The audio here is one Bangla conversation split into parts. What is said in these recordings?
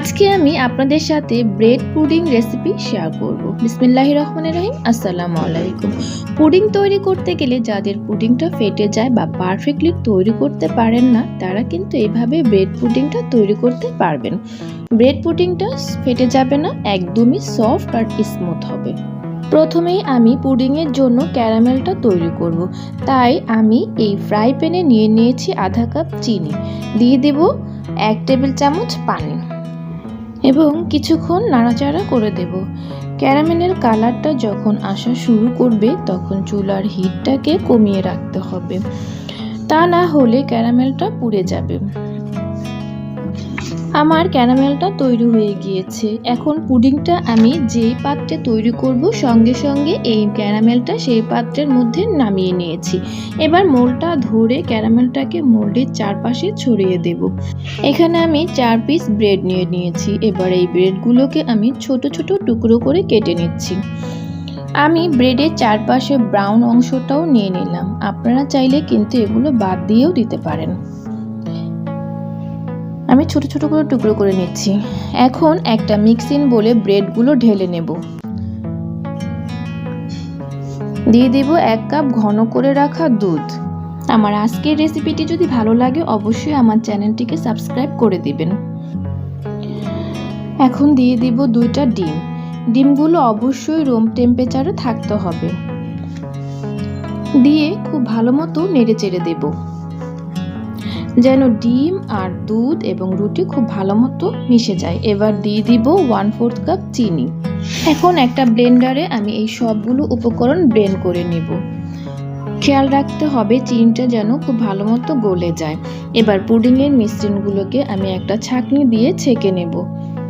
আজকে আমি আপনাদের সাথে ব্রেড পুডিং রেসিপি শেয়ার করব। বিসমিল্লাহ রহমানের রহিম, আসসালামু আলাইকুম। পুডিং তৈরি করতে গেলে যাদের পুডিংটা ফেটে যায় বা পারফেক্টলি তৈরি করতে পারেন না, তারা কিন্তু এইভাবে ব্রেড পুডিংটা তৈরি করতে পারবেন। ব্রেড পুডিংটা ফেটে যাবে না, একদমই সফট আর স্মুথ হবে। প্রথমেই আমি পুডিংয়ের জন্য ক্যারামেলটা তৈরি করব। তাই আমি এই ফ্রাই প্যানে নিয়ে নিয়েছি আধা কাপ চিনি। দিয়ে দেব এক টেবিল চামচ পানি। এবং কিছুক্ষণ নাড়াচাড়া করে দেব। ক্যারামেলের কালারটা যখন আসা শুরু করবে, তখন চুলার হিটটাকে কমিয়ে রাখতে হবে। তা না হলে ক্যারামেলটা পুড়ে যাবে। আমার ক্যারামেলটা তৈরি হয়ে গিয়েছে। এখন পুডিংটা আমি যেই পাত্রে তৈরি করব, সঙ্গে সঙ্গে এই ক্যারামেলটা সেই পাত্রের মধ্যে নামিয়ে নিয়েছি। এবার মোলটা ধরে ক্যারামেলটাকে মোল্ডের চারপাশে ছড়িয়ে দেব। এখানে আমি চার পিস ব্রেড নিয়ে নিয়েছি। এবার এই ব্রেডগুলোকে আমি ছোট ছোট টুকরো করে কেটে নিচ্ছি। আমি ব্রেডের চারপাশে ব্রাউন অংশটাও নিয়ে নিলাম। আপনারা চাইলে কিন্তু এগুলো বাদ দিয়েও দিতে পারেন। আমি ছোট ছোট করে টুকরো করে নিচ্ছি। এখন একটা মিক্সিং বলে ব্রেডগুলো ঢেলে নেব। দিয়ে দিব এক কাপ ঘন করে রাখা দুধ। আমার আজকের রেসিপিটি যদি ভালো লাগে, অবশ্যই আমার চ্যানেলটিকে সাবস্ক্রাইব করে দিবেন। এখন দিয়ে দিব দুইটা ডিম। ডিমগুলো অবশ্যই রুম টেম্পারেচারে থাকতে হবে। দিয়ে খুব ভালো মতো নেড়ে চেড়ে দেবো। যেন ডিম আর দুধ এবং রুটি খুব ভালো মতো মিশে যায়। এবার দিয়ে দিব ওয়ান ফোর্থ কাপ চিনি। এখন একটা ব্লেন্ডারে আমি এই সবগুলো উপকরণ ব্লেন্ড করে নেব। খেয়াল রাখতে হবে চিনিটা যেন খুব ভালো মতো গলে যায়। এবার পুডিংয়ের মিশ্রণগুলোকে আমি একটা ছাঁকনি দিয়ে ছেঁকে নেব।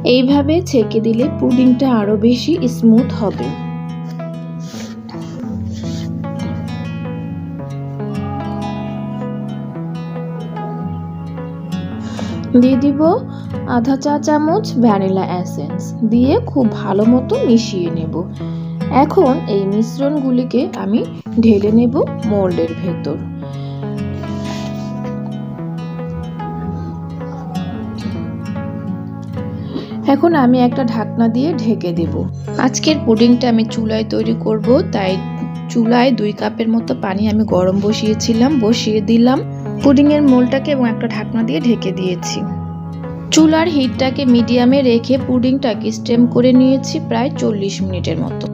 এইভাবে ছেঁকে দিলে পুডিংটা আরও বেশি স্মুথ হবে। দিয়ে দিব আধা চা চামচ ভ্যানিলা অ্যাসেন্স দিয়ে খুব ভালো মতো মিশিয়ে নেব। এখন এই মিশ্রণগুলিকে আমি ঢেলে নেব মোল্ডের ভেতর। এখন আমি একটা ঢাকনা দিয়ে ঢেকে দেব। আজকের পুডিংটা আমি চুলায় তৈরি করব, তাই চুলায় দুই কাপের মতো পানি আমি গরম বসিয়েছিলাম, বসিয়ে দিলাম। পুডিংয়ের মোলটাকে এবং একটা ঢাকনা দিয়ে ঢেকে দিয়েছি। চুলার হিটটাকে মিডিয়ামে রেখে পুডিংটাকে স্টেম করে নিয়েছি প্রায় চল্লিশ মিনিটের মতো।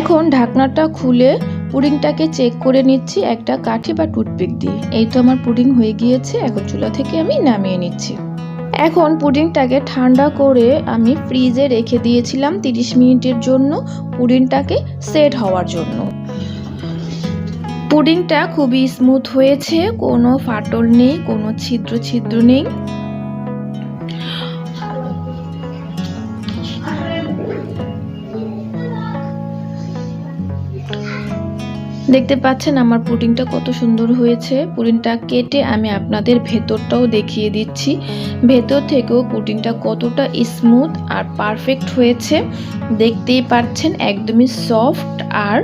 এখন ঢাকনাটা খুলে পুডিংটাকে চেক করে নিচ্ছি একটা কাঠি বা টুথপিক দিয়ে। এই তো আমার পুডিং হয়ে গিয়েছে, এখন চুলা থেকে আমি নামিয়ে নিচ্ছি। এখন পুডিংটাকে ঠান্ডা করে আমি ফ্রিজে রেখে দিয়েছিলাম তিরিশ মিনিটের জন্য পুডিংটাকে সেট হওয়ার জন্য। পুডিংটা খুবই স্মুথ হয়েছে, কোনো ফাটল নেই, কোনো ছিদ্র ছিদ্র নেই। দেখতে পাচ্ছেন আমার পুডিংটা কত সুন্দর হয়েছে। পুডিংটা কেটে আমি আপনাদের ভেতরটাও দেখিয়ে দিচ্ছি। ভেতর থেকেও পুডিংটা কতটা স্মুথ আর পারফেক্ট হয়েছে। দেখতেই পাচ্ছেন, একদমই সফট আর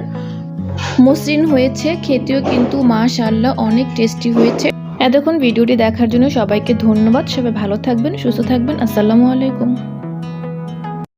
মসৃণ হয়েছে, খেতেও কিন্তু মাশাল্লাহ অনেক টেস্টি হয়েছে। এতক্ষণ ভিডিওটি দেখার জন্য সবাইকে ধন্যবাদ। সবাই ভালো থাকবেন, সুস্থ থাকবেন। আসসালামু আলাইকুম।